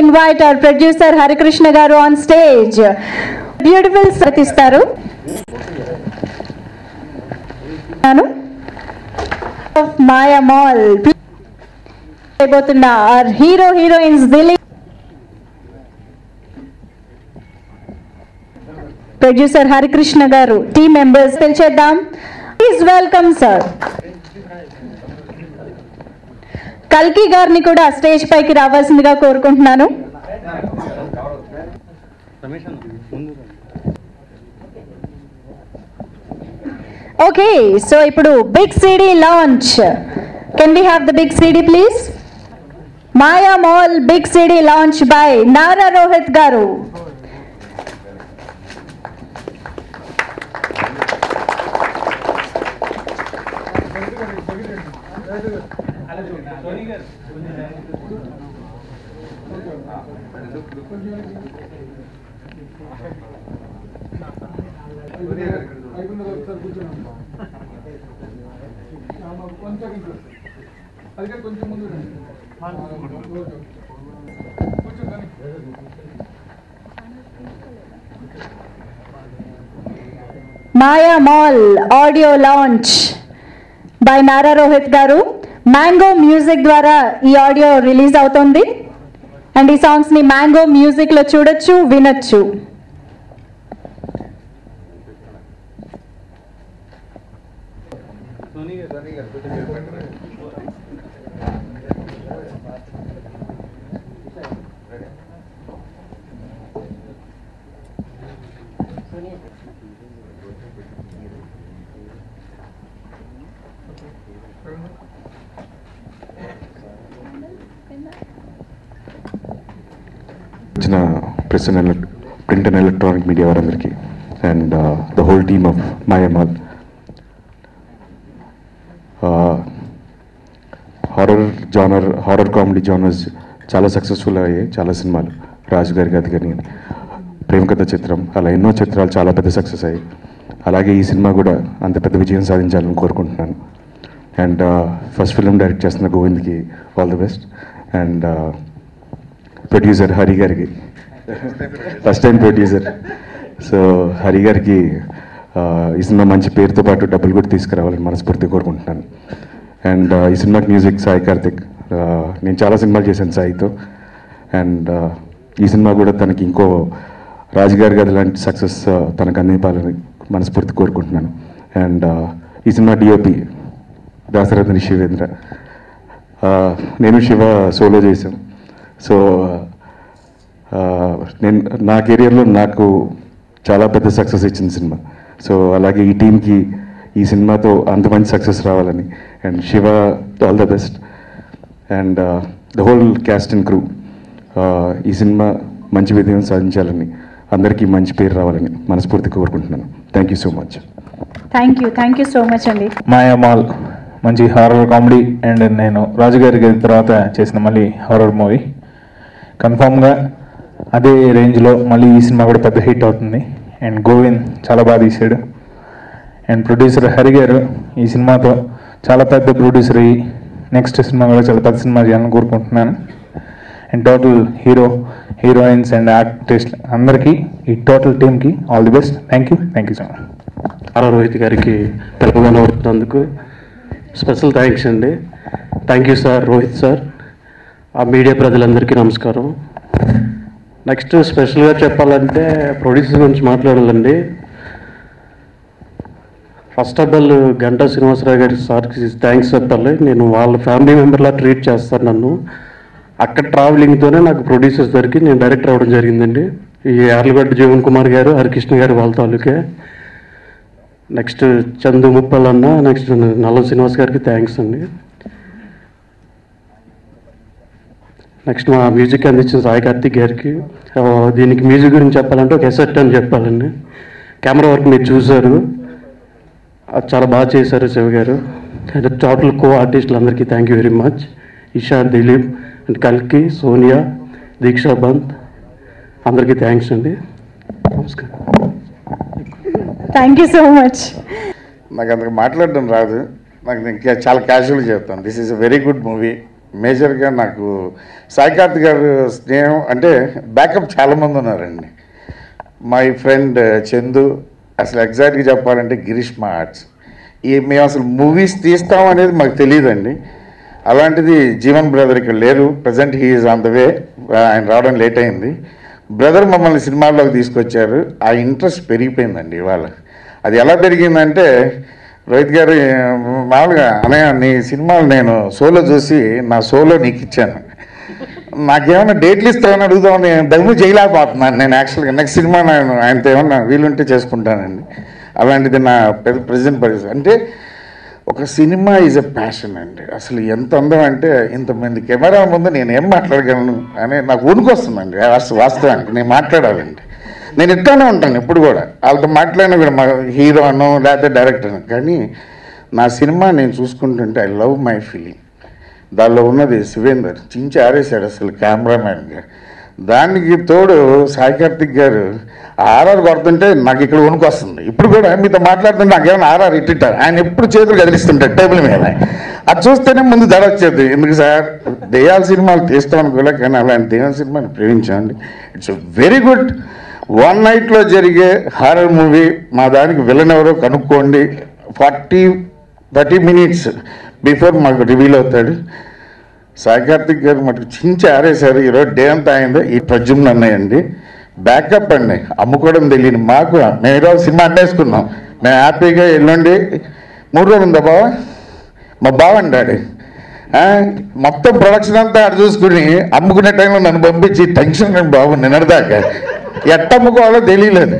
Invite our producer Harikrishna garu on stage beautiful సతిస్తారు Maya mall అయిపోతున్న are hero heroines Dileep producer Harikrishna garu team members పిలిచేద్దాం please welcome sir కల్కి గారిని కూడా stage పైకి రావాల్సిందిగా కోరుకుంటున్నాను. Okay so ఇప్పుడు big CD launch. Can we have the big CD please Maya mall big CD launch by Nara Rohit garu. Maya mall audio launch by Nara Rohit garu mango music ద్వారా ఈ audio release అవుతుంది. And ఈ సాంగ్స్ని mango మ్యూజిక్లో చూడొచ్చు వినొచ్చు. వచ్చిన press and print and electronic media వారందరికీ. And the whole team of Maya mall horror genre horror comedy genres చాలా సక్సెస్ఫుల్ అయ్యాయి. చాలా సినిమాలు. రాజు గారి గది కానీ ప్రేమ కథ చిత్రం అలా ఎన్నో చిత్రాలు చాలా పెద్ద సక్సెస్ అయ్యాయి. అలాగే ఈ సినిమా కూడా అంత పెద్ద విజయం సాధించాలని కోరుకుంటున్నాను. అండ్ ఫస్ట్ ఫిల్మ్ డైరెక్ట్ చేస్తున్న గోవింద్కి all the best and producer Hari గారికి. First time producer. So Hari గారికి ఈ సినిమా మంచి పేరుతో పాటు డబ్బులు కూడా తీసుకురావాలని మనస్ఫూర్తి కోరుకుంటున్నాను. అండ్ ఈ సినిమాకి మ్యూజిక్ సాయి కార్తిక్ నేను చాలా సినిమాలు చేశాను సాయితో. అండ్ ఈ సినిమా కూడా తనకి ఇంకో రాజుగారి గారి లాంటి సక్సెస్ తనకు అందిపాలని మనస్ఫూర్తి కోరుకుంటున్నాను. అండ్ ఈ సినిమా డిఓపి దాసరథని శివేంద్ర. నేను శివ సోలో చేశాం సో నేను నా కెరియర్లో నాకు చాలా పెద్ద సక్సెస్ ఇచ్చింది సినిమా. సో అలాగే ఈ టీంకి ఈ సినిమాతో అంత మంచి సక్సెస్ రావాలని. And Shiva all the best. And the whole cast and crew. ఈ సినిమా మంచి విజయం సాధించాలని అందరికీ మంచి పేరు రావాలని మనస్ఫూర్తిగా కోరుకుంటున్నాను. Thank you so much thank you thank you so much అండి. మాయామాల్ మంచి హారర్ కామెడీ అండ్ నేను రాజుగారి గది తర్వాత చేసిన మళ్ళీ హారర్ మూవీ కన్ఫామ్గా అదే రేంజ్లో మళ్ళీ ఈ సినిమా కూడా పెద్ద హిట్ అవుతుంది. అండ్ గోవింద్ చాలా బాగా తీశాడు. అండ్ ప్రొడ్యూసర్ హరి గారు ఈ సినిమాతో చాలా పెద్ద ప్రొడ్యూసర్ అయ్యి నెక్స్ట్ సినిమా కూడా చాలా పెద్ద సినిమా చేయాలని కోరుకుంటున్నాను. And total hero heroines and artist అందరికీ ఈ టోటల్ టీమ్కి all the best. Thank you. Thank you so much. ఆరో రోహిత్ గారికి పిలవగానే వచ్చినందుకు స్పెషల్ థ్యాంక్స్ అండి. Thank you sir Rohit sir. ఆ మీడియా ప్రజలందరికీ నమస్కారం. నెక్స్ట్ స్పెషల్గా చెప్పాలంటే ప్రొడ్యూసర్ గురించి మాట్లాడాలండి. First of all Ganta Srinivasarao గారి సార్కి థ్యాంక్స్ చెప్పాలి. నేను వాళ్ళ ఫ్యామిలీ మెంబర్లా ట్రీట్ చేస్తాను నన్ను. అక్కడ ట్రావెలింగ్తోనే నాకు ప్రొడ్యూసర్స్ దొరికి నేను డైరెక్టర్ అవ్వడం జరిగిందండి. ఈ యార్లగడ్డ జీవన్ కుమార్ గారు హరికృష్ణ గారు వాళ్ళ తాలూకే. నెక్స్ట్ చందు ముప్పల్ అన్న నెక్స్ట్ నల్ల శ్రీనివాస్ గారికి థ్యాంక్స్ అండి. నెక్స్ట్ మా మ్యూజిక్ అందించిన సాయి కార్తిక్ గారికి దీనికి మ్యూజిక్ గురించి చెప్పాలంటే ఒక ఎసెట్ అని చెప్పాలండి. కెమెరా వర్క్ మీరు చూశారు. అది చాలా బాగా చేశారు శివ గారు. అండ్ టోటల్ కో ఆర్టిస్టులు అందరికీ thank you very much Isha Dileep and కల్కి సోనియా దీక్షా బంత్ అందరికీ థ్యాంక్స్ అండి. నమస్కారం. థ్యాంక్ యూ సో మచ్ నాకు అంతకు మాట్లాడడం రాదు. నాకు ఇంకా చాలా క్యాజువల్గా చెప్తాను. This is a very good movie మేజర్గా నాకు సాయికార్త్ గారు స్నేహం అంటే బ్యాకప్ చాలామంది ఉన్నారండి. మై ఫ్రెండ్ చందు అసలు ఎగ్జాక్ట్గా చెప్పాలంటే గిరీష్ మా ఆర్ట్స్ ఈ మేము అసలు మూవీస్ తీస్తాం అనేది మాకు తెలియదండి అలాంటిది జీవన్ బ్రదర్ ఇక్కడ లేరు. Present he's on the way. ఆయన రావడం లేట్ అయింది. బ్రదర్ మమ్మల్ని సినిమాల్లోకి తీసుకొచ్చారు. ఆ ఇంట్రెస్ట్ పెరిగిపోయిందండి ఇవాళ. అది ఎలా పెరిగిందంటే రోహిత్ గారు మామూలుగా అనే నీ సినిమాలు నేను సోలో చూసి నా సోలో నీకు ఇచ్చాను. నాకేమైనా డేట్లు ఇస్తామని అడుగుదామని నేను దమ్ము చేయలేకపోతున్నాను. నేను యాక్చువల్గా నెక్స్ట్ సినిమా నేను ఆయనతో ఏమన్నా వీలుంటే చేసుకుంటానండి. అలాంటిది నా ప్రజెంట్ పరిస్థితి. అంటే ఒక సినిమా ఈజ్ ఎ ప్యాషన్ అండి. అసలు ఎంత అందం అంటే ఇంతమంది కెమెరా ముందు నేను ఏం మాట్లాడగలను అనే నాకు వణుకొస్తుందండి వాస్త- వాస్తవానికి నేను మాట్లాడాలండి నేను ఇట్లానే ఉంటాను ఇప్పుడు కూడా. వాళ్ళతో మాట్లాడిన కూడా మా హీరో అను లేకపోతే డైరెక్టర్ కానీ నా సినిమా నేను చూసుకుంటుంటే ఐ లవ్ మై ఫీలింగ్ దానిలో ఉన్నది శివేందర్. చించి ఆరేశాడు అసలు కెమెరామ్యాన్గా దానికి తోడు సాయి కార్తిక్ గారు ఆర్ఆర్ కొడుతుంటే నాకు ఇక్కడ వణుకు వస్తుంది. ఇప్పుడు కూడా మీతో మాట్లాడుతుంటే నాకేమైనా ఆర్ఆర్ ఇట్టింటారు? ఆయన ఎప్పుడు చేతులు కదిలిస్తుంటారు టేబుల్ మీద. అది చూస్తేనే ముందు ధర వచ్చేది ఎందుకు సార్? దెయ్యాల సినిమాలు తీస్తాం అనుకోలే కానీ అలాంటి దయాల సినిమాని ప్రేమించండి ఇట్స్ వెరీ గుడ్ వన్ నైట్లో జరిగే హారర్ మూవీ మా దానికి విలన్ ఎవరో కనుక్కోండి. ఫార్టీ థర్టీ మినిట్స్ బిఫోర్ మాకు రివీల్ అవుతాడు. సాయి కార్తిక్ గారు మటుకు చించి ఆరేశారు. ఈరోజు డే అంతా అయిందో. ఈ ప్రజుమ్న అన్నాయండి బ్యాకప్ అండి. అమ్ముకోవడం తెలియదు. మాకు మేము ఈరోజు సినిమా అడ్డేసుకున్నాం మేము హ్యాపీగా ఎల్లుండి. మూడు రోజులు ఉందా బావ? మా బావండి డాడీ మొత్తం ప్రొడక్షన్ అంతా ఆడు చూసుకుని అమ్ముకునే టైంలో నన్ను పంపించి టెన్షన్ బాబు నిన్నటిదాకా ఎట్టమ్ముకోవాలో తెలియలేదు.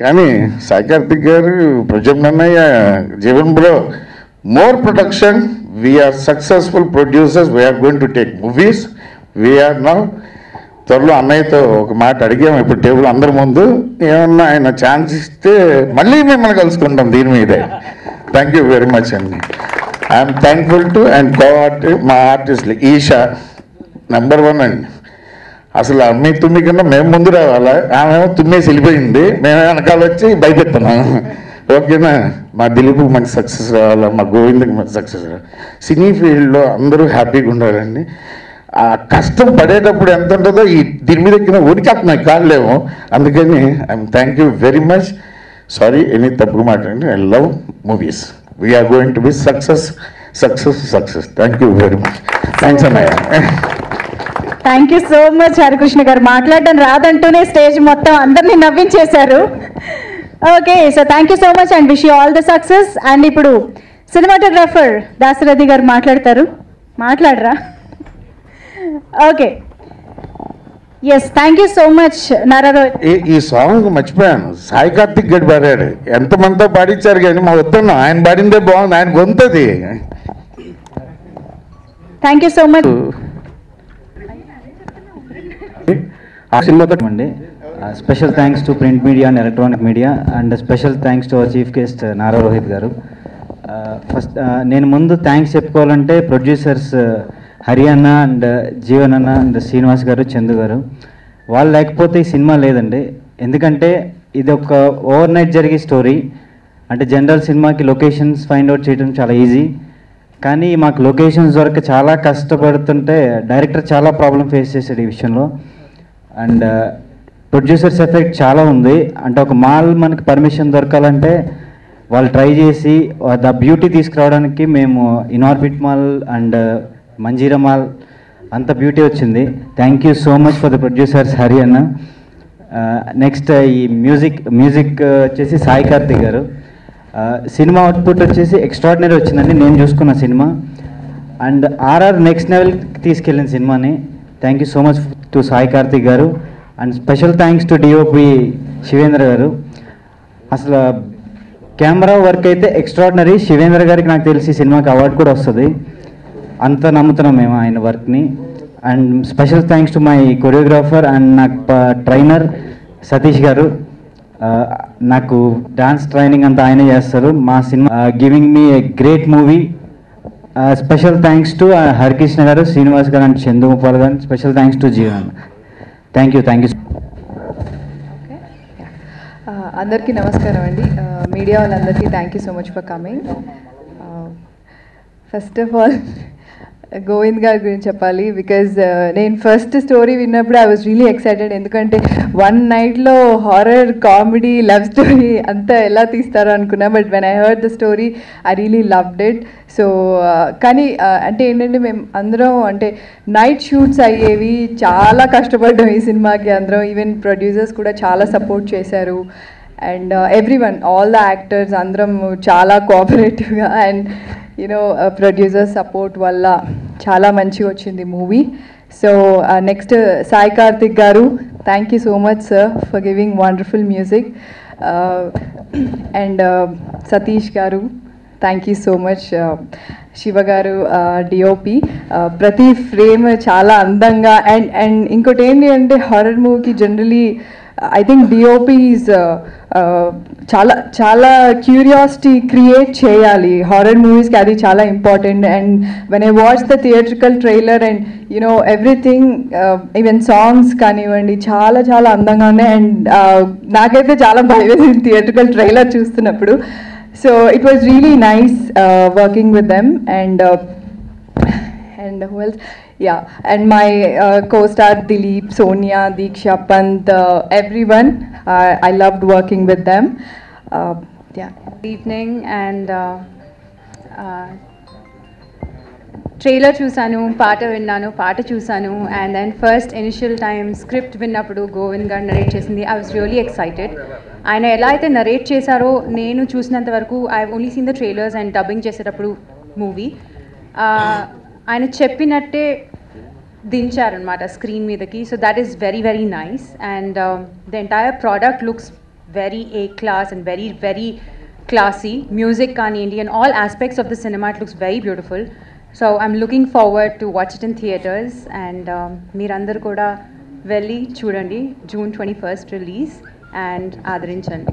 కానీ Sai garu ప్రజమ్ Jeevan bro more production we are successful producers we are going to take movies we are now త్వరలో అన్నయ్యతో ఒక మాట అడిగాము ఇప్పుడు టేబుల్ అందరి ముందు. ఏమన్నా ఆయన ఛాన్స్ ఇస్తే మళ్ళీ మిమ్మల్ని కలుసుకుంటాం దీని మీదే. థ్యాంక్ యూ వెరీ మచ్ అండి. I'm thankful to and co ఆర్టి మా ఆర్టిస్టులు ఈషా నెంబర్ వన్ అండి. అసలు అమ్మి తుమ్మి కన్నా మేము ముందు రావాలా? ఆమె తుమ్మేసి వెళ్ళిపోయింది. మేము వెనకాల వచ్చి భయపెడుతున్నాం ఓకేనా? మా దిలీప్కి మంచి సక్సెస్ రావాలా? మా గోవిందకి మంచి సక్సెస్ రావాలి? సినీ ఫీల్డ్లో అందరూ హ్యాపీగా ఉండాలండి. ఆ కష్టం పడేటప్పుడు ఎంత ఉంటుందో ఈ దీని మీద ఎక్కిన ఉనికేస్తున్నాయి కాళ్ళేమో. అందుకని I'm thank you very much. Sorry any తప్పుగా మాట్లాడండి I love movies. We are going to be success success success thank you very much thanks అన్నయ్య. Thank you so much Harikrishna garu. మాట్లాడడం రాదంటూనే స్టేజ్ మొత్తం అందరినీ నవ్వించేశారు. Okay so thank you so much and wish you all the success and ఇప్పుడు cinematographer Dasarathi గారు మాట్లాడతారు. మాట్లాడరా? Okay yes thank you so much Nara Rohit ఈ సాంగ్ మర్చిపోయాను. సాయి కార్తిక్ గడి పాడాడు. ఎంతమందితో పాడించారు కానీ మా వస్తున్నాం ఆయన పాడిందే బాగుంది. ఆయన గొంతది. థ్యాంక్ యూ సో మచ్ ఆ సినిమాతో అండి. Special thanks to print media and electronic media and special thanks to our chief guest Nara Rohit garu. First నేను ముందు థ్యాంక్స్ చెప్పుకోవాలంటే ప్రొడ్యూసర్స్ హరియాణ అండ్ జీవన్ అన్న అండ్ శ్రీనివాస్ గారు చందు గారు. వాళ్ళు లేకపోతే ఈ సినిమా లేదండి. ఎందుకంటే ఇది ఒక ఓవర్ నైట్ జరిగే స్టోరీ అంటే జనరల్ సినిమాకి లొకేషన్స్ ఫైండ్ అవుట్ చేయడం చాలా ఈజీ కానీ మాకు లొకేషన్స్ దొరక చాలా కష్టపడుతుంటే డైరెక్టర్ చాలా ప్రాబ్లం ఫేస్ చేశాడు ఈ విషయంలో. అండ్ uh, ప్రొడ్యూసర్స్ ఎఫెక్ట్ చాలా ఉంది. అంటే ఒక మాల్ మనకి పర్మిషన్ దొరకాలంటే వాళ్ళు ట్రై చేసి ద బ్యూటీ తీసుకురావడానికి మేము Inorbit mall and uh, Manjeera mall అంత బ్యూటీ వచ్చింది. Thank you so much for the producers Hari అన్న నెక్స్ట్ ఈ మ్యూజిక్ మ్యూజిక్ uh, వచ్చేసి సాయి కార్తిక్ గారు. సినిమా అవుట్పుట్ వచ్చేసి ఎక్స్ట్రాడినరీ వచ్చిందండి. నేను చూసుకున్న సినిమా అండ్ ఆర్ఆర్ నెక్స్ట్ లెవెల్కి తీసుకెళ్ళిన సినిమాని thank you so much to Sai Karthik garu. And special thanks to DOP Shivendra garu. అసలు కెమెరా వర్క్ అయితే ఎక్స్ట్రాడినరీ శివేంద్ర గారికి నాకు తెలిసి సినిమాకి అవార్డు కూడా వస్తుంది. అంత నమ్ముతున్నాం మేము ఆయన వర్క్ని and special thanks to my choreographer and నాకు ట్రైనర్ సతీష్ గారు. నాకు డాన్స్ ట్రైనింగ్ అంతా ఆయనే చేస్తారు. మా cinema giving me a great movie special thanks to Harikrishna garu Srinivas garu and Chandu Gopal garu. Special thanks to Jeevan thank you thank you అందరికీ నమస్కారం అండి. Uh, మీడియా వాళ్ళందరికీ thank you so much for coming first of all Govind గారి గురించి చెప్పాలి because uh, నేను first story విన్నప్పుడు I was really excited ఎందుకంటే వన్ నైట్లో హారర్ కామెడీ లవ్ స్టోరీ అంతా ఎలా తీస్తారో అనుకున్నా. But when I heard the story I really loved it so కానీ uh, అంటే ఏంటంటే మేము అందరం అంటే నైట్ షూట్స్ అయ్యేవి చాలా కష్టపడ్డాం ఈ సినిమాకి అందరం. ఈవెన్ ప్రొడ్యూసర్స్ కూడా చాలా సపోర్ట్ చేశారు. And every one all the actors అందరం చాలా కోఆపరేటివ్గా and you know producer support వల్ల చాలా మంచిగా వచ్చింది movie. So next uh, uh, Sai Karthik garu thank you so much sir for giving wonderful music and Satish garu thank you so much Shiva garu uh, DOP ప్రతి frame చాలా అందంగా and and ఇంకోటి ఏంటి అంటే horror మూవీకి generally I think DOPs చాలా చాలా curiosity create చేయాలి. హారర్ మూవీస్కి అది చాలా important and when I watch the theatrical trailer and you know everything even songs కానివ్వండి చాలా చాలా అందంగా ఉన్నాయి అండ్ నాకైతే చాలా భయం వేసింది థియేట్రికల్ ట్రైలర్ చూస్తున్నప్పుడు so it was really nice working with them and and health? Yeah, and my uh, co-star Dilip, Sonia, Diksha Pant, uh, everyone. Uh, I loved working with them. Uh, yeah. Good evening and uh, uh, trailer చూశాను పాట విన్నాను పాట చూశాను and then first initial time script విన్నప్పుడు గోవింద్ గారు narrate చేసింది I was really excited ఆయన ఎలా అయితే నరేట్ చేశారో నేను చూసినంత వరకు I only seen the trailers and dubbing చేసేటప్పుడు మూవీ ఆయన చెప్పినట్టే దించారనమాట స్క్రీన్ మీదకి. So that is very very nice and the entire product looks very a class and very very classy music కానివ్వండి and all aspects of the cinema it looks very beautiful so I'm looking forward to watch it in theatres and మీరందరూ కూడా వెళ్ళి చూడండి. June twenty first release and ఆదరించండి.